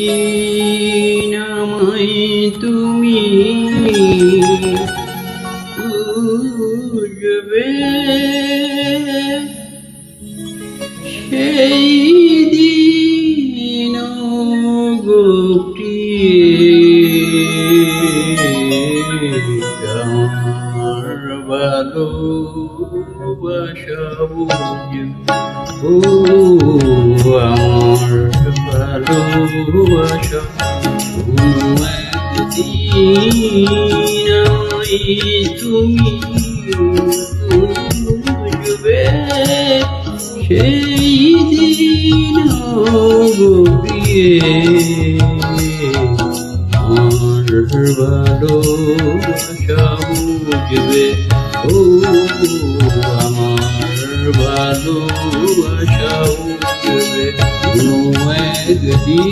একদিন আমায় তুমি বুঝবে? সেই দিন আমার ভালোবাসা ভালোবাসা তুমি বুঝবে সেই দিন গভীরে আমার ও আমার ভালোবাসা বুঝবে কোনো একদিন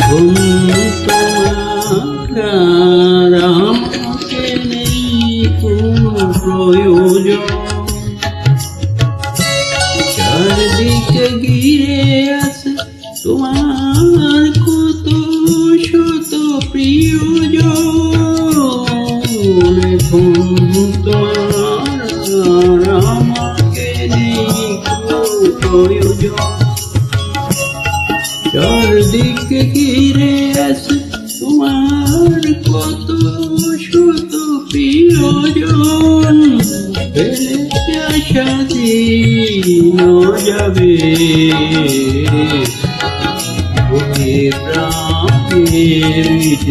ঘুম তোমার আমাকে নেই কোনো প্রয়োজন। চারদিকে ঘিরে আছে তোমার কত শত প্রিয়জন। এখন তোমার আমাকে নেই প্রয়োজন। চারদিকে ঘিরে আছে তোমার কত শত প্রিয়জন। ফেলে আশা দিন যাবে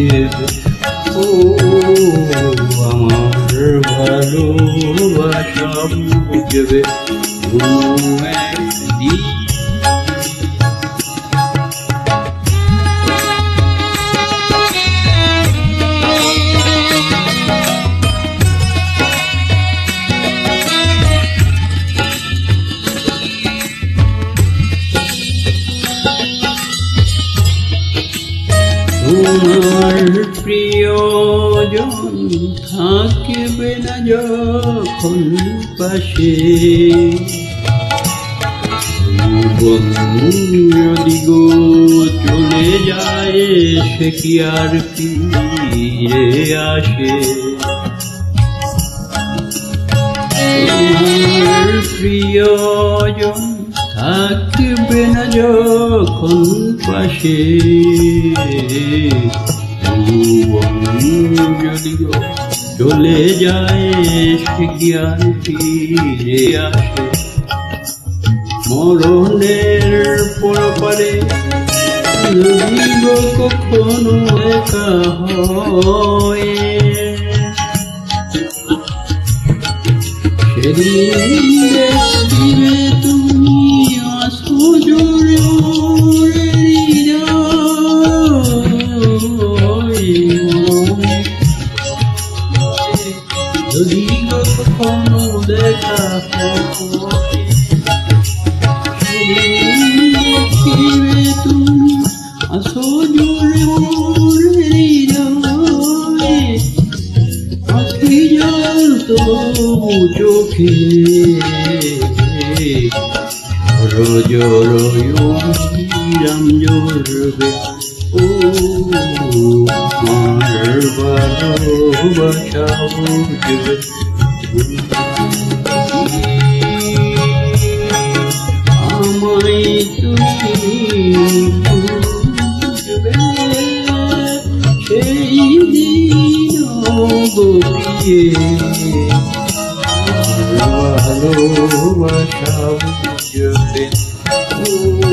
দেবে ও আমার ভালোবাসা বুঝবে কোনো তোমার প্রিয়জন থাকবে না যখন পাশে। যদি গো, চলে যায় সে কি আর ফিরে আসে? প্রিয়জন থাকবে না যখন পাশে। যদি গো চলে যায়, সে কি ফিরে আসে? মরণের পরপারে যদি কখনো একা হয়। সেদিন চোখে জোর রাম জোরবে ও মার ভালোবাসা বুঝবে দিন গপিয়ে ভালোবাসা বুঝবে ও